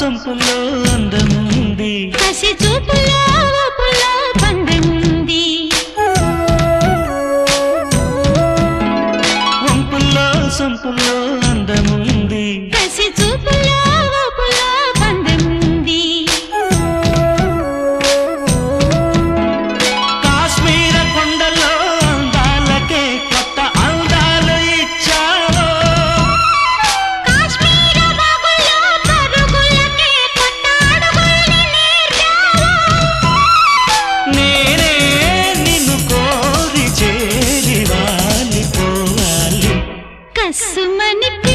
సొంపులో అందముంది. కసి చూపులో సొంపులో பசுமணி